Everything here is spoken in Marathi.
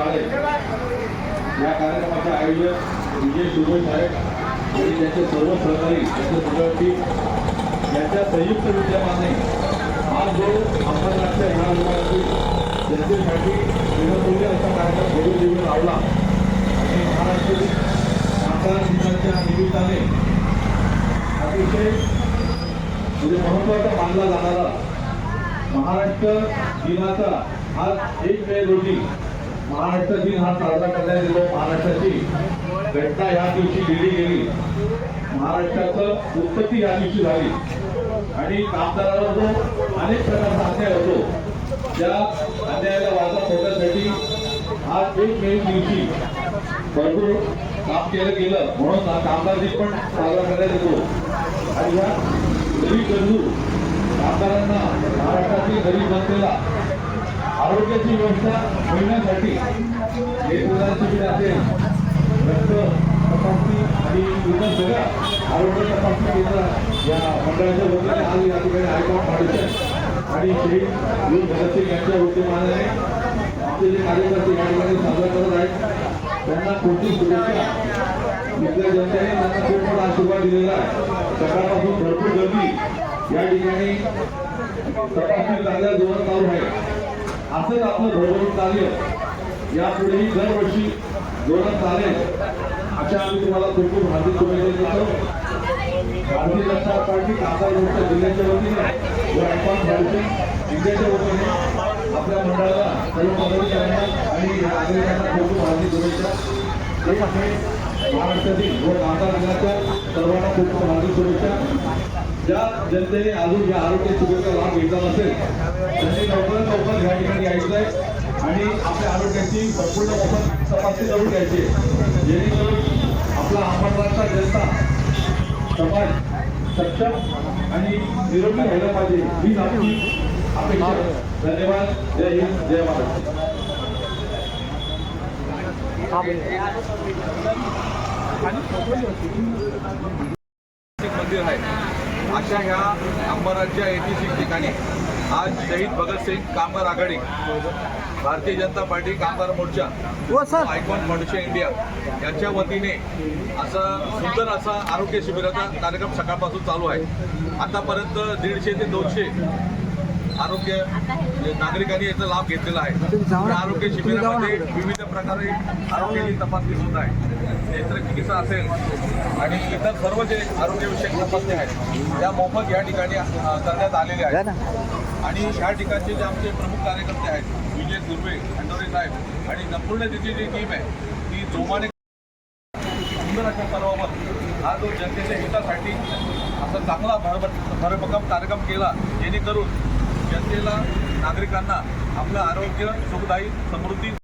काळे या कार्यक्रमाचे आयोजक विजय सुबोध साहेब आणि त्यांचे सर्व सहकारी त्यांचे सगळं टीम यांच्या संयुक्त विद्यमाने हा जो अंबरनाथच्या ह्या विभागातील जनतेसाठी विनमूल्य असा कार्यक्रम घडून देऊन लावला आणि महाराष्ट्र कामगार दिनाच्या निमित्ताने अतिशय म्हणजे महत्त्वाचा मानला जाणारा महाराष्ट्र दिनाचा आज एक मे रोजी महाराष्ट्र दिन हा साजरा करण्यात येतो महाराष्ट्राची घटना ह्या दिवशी लिहिली गेली. महाराष्ट्राचं उत्पत्ती ह्या दिवशी झाली. आणि कामगाराला जो अनेक प्रकारचा अन्याय होतो. त्या अन्यायाला वाचा फोडण्यासाठी आज एक मे दिवशी भरपूर काम केलं गेलं. म्हणून हा कामगार दिन पण साजरा करण्यात येतो. आणि ह्या गरीब गरजू कामगारांना महाराष्ट्रातील गरीब जनतेला आरोग्याची व्यवस्था होण्यासाठी नेत्रदान शिबिर असेल रक्त तपासणी आणि इतर सगळ्या आरोग्य तपासणी केंद्र या मंडळाच्या वतीने आज या ठिकाणी आयकॉन फाउंडेशन आणि शहीद वीर भगतसिंग यांच्या उद्यमाने आमचे जे कार्यकर्ते या ठिकाणी साजरा करत आहेत त्यांना कोणती शुभेच्छा? इथल्या जनतेने त्यांना खूप मोठा आशीर्वाद दिलेला आहे. सकाळपासून भरपूर गर्दी या ठिकाणी तपासणी चांगल्या जोरात चालू आहे. असंच आपलं भरभरून कार्य. यापुढेही दरवर्षी जोरात चालेल. अशा आम्ही तुम्हाला खूप खूप हार्दिक शुभेच्छा देतो. भारतीय जनता पार्टी कामगार जिल्ह्याच्या वतीने व आयकॉन फाउंडेशन जिल्ह्याच्या वतीने आपल्या मंडळाला सर्व पदाधिकाऱ्यांना आणि नागरिकांना खूप खूप हार्दिक शुभेच्छा. एक आहे महाराष्ट्रातील व कामगार दिनाच्या सर्वांना खूप खूप हार्दिक शुभेच्छा. ज्या जनतेने अजून या आरोग्य शिबिराचा लाभ घेतला नसेल त्यांनी लवकरात लवकर या ठिकाणी यायचं आहे आणि आपल्या आरोग्याची संपूर्ण मोफत तपासणी करून घ्यायची जेणेकरून आपला अहमदनगरचा जनता समाज सक्षम आणि निरोगी व्हायला पाहिजे. ही आपली अपेक्षा धन्यवाद. जय हिंद. जय महाराष्ट्र मंदिर आहे. अशा ह्या अंबराच्या ऐतिहासिक ठिकाणी आज शहीद भगतसिंग कामगार आघाडी भारतीय जनता पार्टी कामगार मोर्चा आयकॉन फाउंडेशन इंडिया यांच्या वतीने असं सुंदर असा आरोग्य शिबिराचा कार्यक्रम सकाळपासून चालू आहे. आतापर्यंत दीडशे ते दोनशे आरोग्य म्हणजे नागरिकांनी याचा लाभ घेतलेला आहे. आरोग्य शिबिरामध्ये विविध प्रकारे आरोग्याची तपासणी होत आहे. नेत्र चिकित्सा असेल आणि इतर सर्व जे आरोग्यविषयक तपासणी आहेत त्या मोफत या ठिकाणी करण्यात आलेल्या आहेत. आणि ह्या ठिकाणचे जे आमचे प्रमुख कार्यकर्ते आहेत विजय दुर्वे खंडोरे साहेब आणि संपूर्ण तिची जी टीम आहे ती जोमाने सुंदर अशा पर्वावर हा जो जनतेच्या हितासाठी असा चांगला भर भरभक्कम कार्यक्रम केला जेणेकरून जनतेला नागरिकांना आपलं आरोग्य सुखदायी समृद्धी